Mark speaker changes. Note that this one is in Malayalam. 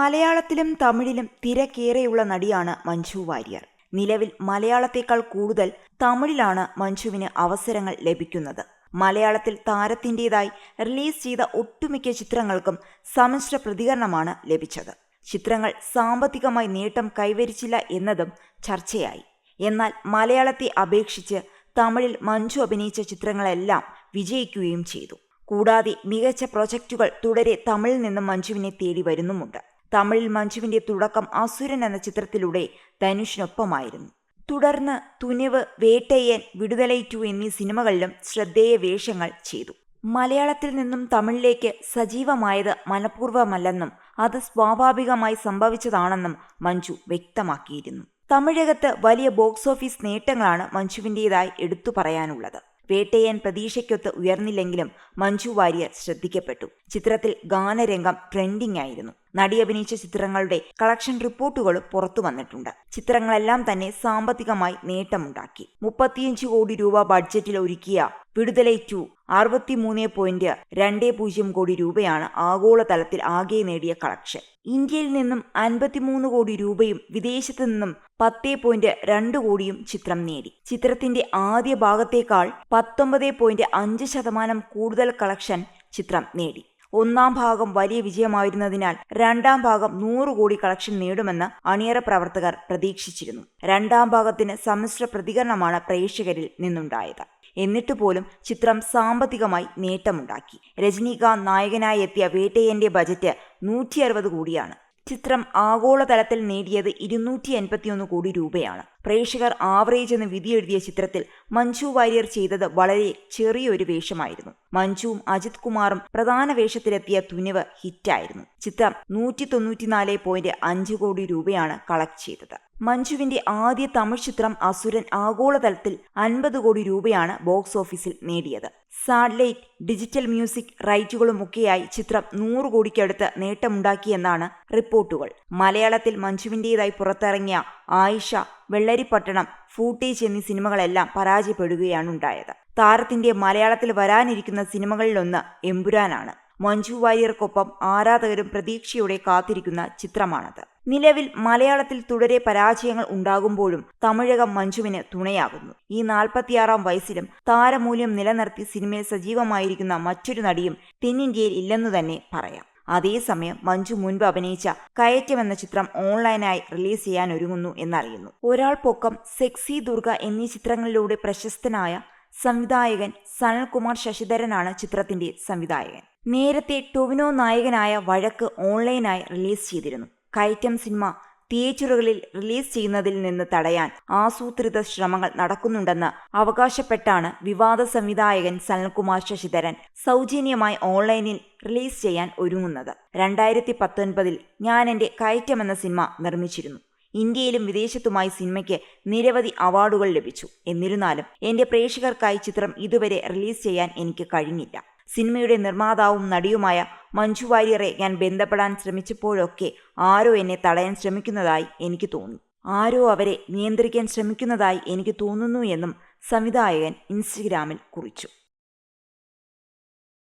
Speaker 1: മലയാളത്തിലും തമിഴിലും തിരക്കേറെയുള്ള നടിയാണ് മഞ്ജു വാര്യർ. നിലവിൽ മലയാളത്തേക്കാൾ കൂടുതൽ തമിഴിലാണ് മഞ്ജുവിന് അവസരങ്ങൾ ലഭിക്കുന്നത്. മലയാളത്തിൽ താരത്തിന്റെതായി റിലീസ് ചെയ്ത ഒട്ടുമിക്ക ചിത്രങ്ങൾക്കും സമ്മിശ്ര പ്രതികരണമാണ് ലഭിച്ചത്. ചിത്രങ്ങൾ സാമ്പത്തികമായി നേട്ടം കൈവരിച്ചില്ല എന്നതും ചർച്ചയായി. എന്നാൽ മലയാളത്തെ അപേക്ഷിച്ച് തമിഴിൽ മഞ്ജു അഭിനയിച്ച ചിത്രങ്ങളെല്ലാം വിജയിക്കുകയും ചെയ്തു. കൂടാതെ മികച്ച പ്രൊജക്റ്റുകൾ തുടരെ തമിഴിൽ നിന്നും മഞ്ജുവിനെ തേടി വരുന്നുമുണ്ട്. തമിഴിൽ മഞ്ജുവിന്റെ തുടക്കം അസുരൻ എന്ന ചിത്രത്തിലൂടെ ധനുഷിനൊപ്പമായിരുന്നു. തുടർന്ന് തുനിവ് വേട്ടയ്യൻ വിടുതലൈ ടു എന്നീ സിനിമകളിലും ശ്രദ്ധേയ വേഷങ്ങൾ ചെയ്തു. മലയാളത്തിൽ നിന്നും തമിഴിലേക്ക് സജീവമായത് മനഃപൂർവമല്ലെന്നും അത് സ്വാഭാവികമായി സംഭവിച്ചതാണെന്നും മഞ്ജു വ്യക്തമാക്കിയിരുന്നു. തമിഴകത്ത് വലിയ ബോക്സ് ഓഫീസ് നേട്ടങ്ങളാണ് മഞ്ജുവിന്റെതായി എടുത്തു പറയാനുള്ളത്. വേട്ടയ്യൻ പ്രതീക്ഷയ്ക്കൊത്ത് ഉയർന്നില്ലെങ്കിലും മഞ്ജു വാര്യർ ശ്രദ്ധിക്കപ്പെട്ടു. ചിത്രത്തിൽ ഗാനരംഗം ട്രെൻഡിംഗ് ആയിരുന്നു. നടി അഭിനയിച്ച ചിത്രങ്ങളുടെ കളക്ഷൻ റിപ്പോർട്ടുകൾ പുറത്തു വന്നിട്ടുണ്ട്. ചിത്രങ്ങളെല്ലാം തന്നെ സാമ്പത്തികമായി നേട്ടമുണ്ടാക്കി. മുപ്പത്തിയഞ്ച് കോടി രൂപ ബഡ്ജറ്റിൽ ഒരുക്കിയ വിടുതലൈ ടു അറുപത്തിമൂന്ന് പോയിന്റ് രണ്ട് പൂജ്യം കോടി രൂപയാണ് ആഗോളതലത്തിൽ ആകെ നേടിയ കളക്ഷൻ. ഇന്ത്യയിൽ നിന്നും അൻപത്തിമൂന്ന് കോടി രൂപയും വിദേശത്തു നിന്നും പത്ത് പോയിന്റ് രണ്ട് കോടിയും ചിത്രം നേടി. ചിത്രത്തിന്റെ ആദ്യ ഭാഗത്തേക്കാൾ പത്തൊമ്പത് പോയിന്റ് അഞ്ച് ശതമാനം കൂടുതൽ കളക്ഷൻ ചിത്രം നേടി. ഒന്നാം ഭാഗം വലിയ വിജയമായിരുന്നതിനാൽ രണ്ടാം ഭാഗം നൂറ് കോടി കളക്ഷൻ നേടുമെന്ന് അണിയറ പ്രവർത്തകർ പ്രതീക്ഷിച്ചിരുന്നു. രണ്ടാം ഭാഗത്തിന് സമ്മിശ്ര പ്രതികരണമാണ് പ്രേക്ഷകരിൽ നിന്നുണ്ടായത്. എന്നിട്ട് പോലും ചിത്രം സാമ്പത്തികമായി നേട്ടമുണ്ടാക്കി. രജനീകാന്ത് നായകനായി എത്തിയ വേട്ടയന്റെ ബജറ്റ് നൂറ്റി അറുപത് കോടിയാണ്. ചിത്രം ആഗോളതലത്തിൽ നേടിയത് ഇരുന്നൂറ്റി എൺപത്തിയൊന്ന് കോടി രൂപയാണ്. പ്രേക്ഷകർ ആവറേജ് എന്ന് വിധിയെഴുതിയ ചിത്രത്തിൽ മഞ്ജു വാര്യർ ചെയ്തത് വളരെ ചെറിയൊരു വേഷമായിരുന്നു. മഞ്ജുവും അജിത് കുമാറും പ്രധാന വേഷത്തിലെത്തിയ തുനിവ് ഹിറ്റായിരുന്നു. ചിത്രം നൂറ്റി തൊണ്ണൂറ്റിനാല് പോയിന്റ് അഞ്ച് കോടി രൂപയാണ് കളക്ട് ചെയ്തത്. മഞ്ജുവിന്റെ ആദ്യ തമിഴ് ചിത്രം അസുരൻ ആഗോളതലത്തിൽ അൻപത് കോടി രൂപയാണ് ബോക്സ് ഓഫീസിൽ നേടിയത്. സാറ്റലൈറ്റ് ഡിജിറ്റൽ മ്യൂസിക് റൈറ്റുകളുമൊക്കെയായി ചിത്രം നൂറ് കോടിക്കടുത്ത് നേട്ടമുണ്ടാക്കിയെന്നാണ് റിപ്പോർട്ടുകൾ. മലയാളത്തിൽ മഞ്ജുവിന്റെതായി പുറത്തിറങ്ങിയ ആയിഷ വെള്ളരിപ്പട്ടണം ഫൂട്ടേജ് എന്നീ സിനിമകളെല്ലാം പരാജയപ്പെടുകയാണുണ്ടായത്. താരത്തിന്റെ മലയാളത്തിൽ വരാനിരിക്കുന്ന സിനിമകളിലൊന്ന് എമ്പുരാനാണ്. മഞ്ജു വാര്യർക്കൊപ്പം ആരാധകരും പ്രതീക്ഷയോടെ കാത്തിരിക്കുന്ന ചിത്രമാണത്. നിലവിൽ മലയാളത്തിൽ തുടരെ പരാജയങ്ങൾ ഉണ്ടാകുമ്പോഴും തമിഴകം മഞ്ജുവിന് തുണയാകുന്നു. ഈ നാൽപ്പത്തിയാറാം വയസ്സിലും താരമൂല്യം നിലനിർത്തി സിനിമയിൽ സജീവമായിരിക്കുന്ന മറ്റൊരു നടിയും തെന്നിന്ത്യയിൽ ഇല്ലെന്നു തന്നെ പറയാം. അതേസമയം മഞ്ജു മുൻപ് അഭിനയിച്ച കയറ്റം എന്ന ചിത്രം ഓൺലൈനായി റിലീസ് ചെയ്യാൻ ഒരുങ്ങുന്നു എന്നറിയുന്നു. ഒരാൾ പൊക്കം സെക്സി ദുർഗ എന്നീ ചിത്രങ്ങളിലൂടെ പ്രശസ്തനായ സംവിധായകൻ സനൽകുമാർ ശശിധരനാണ് ചിത്രത്തിന്റെ സംവിധായകൻ. നേരത്തെ ടൊവിനോ നായകനായ വഴക്ക് ഓൺലൈനായി റിലീസ് ചെയ്തിരുന്നു. കയറ്റം സിനിമ തിയേറ്ററുകളിൽ റിലീസ് ചെയ്യുന്നതിൽ നിന്ന് തടയാൻ ആസൂത്രിത ശ്രമങ്ങൾ നടക്കുന്നുണ്ടെന്ന് അവകാശപ്പെട്ടാണ് വിവാദ സംവിധായകൻ സനൽകുമാർ ശശിധരൻ സൗജന്യമായി ഓൺലൈനിൽ റിലീസ് ചെയ്യാൻ ഒരുങ്ങുന്നത്. രണ്ടായിരത്തി പത്തൊൻപതിൽ ഞാൻ എന്റെ കയറ്റം എന്ന സിനിമ നിർമ്മിച്ചിരുന്നു. ഇന്ത്യയിലും വിദേശത്തുമായി സിനിമയ്ക്ക് നിരവധി അവാർഡുകൾ ലഭിച്ചു. എന്നിരുന്നാലും എന്റെ പ്രേക്ഷകർക്കായി ചിത്രം ഇതുവരെ റിലീസ് ചെയ്യാൻ എനിക്ക് കഴിഞ്ഞില്ല. സിനിമയുടെ നിർമ്മാതാവും നടിയുമായ മഞ്ജു വാര്യറെ ഞാൻ ബന്ധപ്പെടാൻ ശ്രമിച്ചപ്പോഴൊക്കെ ആരോ എന്നെ തടയാൻ ശ്രമിക്കുന്നതായി എനിക്ക് തോന്നി. ആരോ അവരെ നിയന്ത്രിക്കാൻ ശ്രമിക്കുന്നതായി എനിക്ക് തോന്നുന്നു എന്നും സംവിധായകൻ ഇൻസ്റ്റഗ്രാമിൽ കുറിച്ചു.